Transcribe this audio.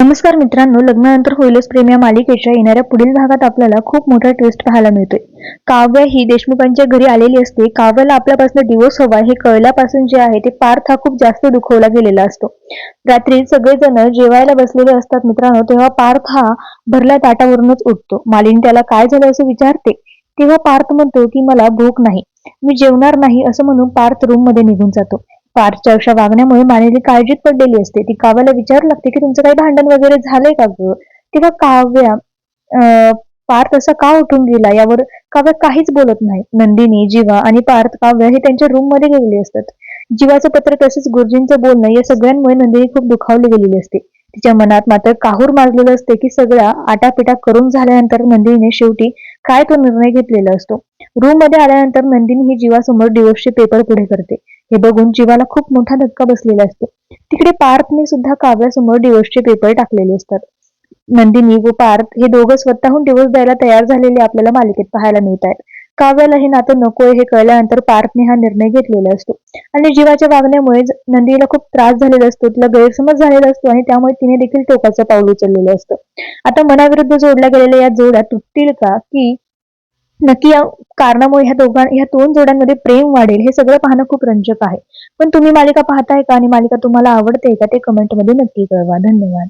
नमस्कार मित्रांनो लग्नानंतर होईलच प्रेम या मालिकेच्या. येणाऱ्या पुढील भागात आपल्याला खूप मोठा ट्विस्ट पाहायला मिळतोय. काव्य ही देशमुखांच्या घरी आलेली असते. काव्याला आपल्यापासून डिवोर्स हवा हे कळल्यापासून जे आहे ते पार्थ हा खूप जास्त दुखवला गेलेला असतो. रात्री सगळेजण जेवायला बसलेले असतात मित्रांनो तेव्हा पार्थ हा भरल्या ताटावरूनच उठतो. मालिनी त्याला काय झालं असं विचारते? तेव्हा पार्थ म्हणतो की मला भूक नाही. मी जेवणार नाही असं म्हणून पार्थ रूममध्ये निघून जातो. पार्थच्या अशा वागण्यामुळे मानेली काळजीत पडलेली असते. ती काव्याला विचारू लागते की तुमचं काही भांडण वगैरे झालंय का ग? तेव्हा काव्या अं, पार्थ असा का उठून गेला? यावर काव्य काहीच बोलत नाही. नंदिनी जीवा आणि पार्थ काव्य हे त्यांच्या रूममध्ये गेलेले असतात. जीवाचं पत्र तसेच गुरुजींचं बोलणं या सगळ्यांमुळे नंदिनी खूप दुखावली गेलेली असते. तिच्या मनात मात्र काहूर मारलेलं असते की सगळ्या आटापिटा करून झाल्यानंतर नंदिनीने शेवटी काय तो निर्णय घेतलेला असतो? रूममध्ये आल्यानंतर नंदिनी ही जीवासमोर डिवोर्सचे पेपर पुढे करते. हे बघून जीवाला खूप मोठा धक्का बसलेला असतो. तिकडे पार्थने सुद्धा काव्यासमोर डिवोर्सचे पेपर टाकलेले असतात. नंदिनी व पार्थ हे दोघं स्वतःहून डिवोर्स द्यायला तयार झालेले आपल्याला मालिकेत पाहायला मिळत आहेत. काव्याला हे नातं नकोय हे कळल्यानंतर पार्थने हा निर्णय घेतलेला असतो. आणि जीवाच्या वागण्यामुळे नंदीला नंदिनीला खूप त्रास झालेला असतो तिला गैरसमज झालेला असतो आणि त्यामुळे तिने देखील टोकाचं पाऊल उचललेलं असतं. आता मनाविरुद्ध जोडल्या गेलेल्या या जोड्या तुटतील का? की नक्की या कारणामुळे ह्या दोघां ह्या दोन जोड्यांमध्ये प्रेम वाढेल हे सगळं पाहणं खूप रंजक आहे. पण तुम्ही मालिका पाहताय का? आणि मालिका तुम्हाला आवडते का? ते कमेंटमध्ये नक्की कळवा. धन्यवाद.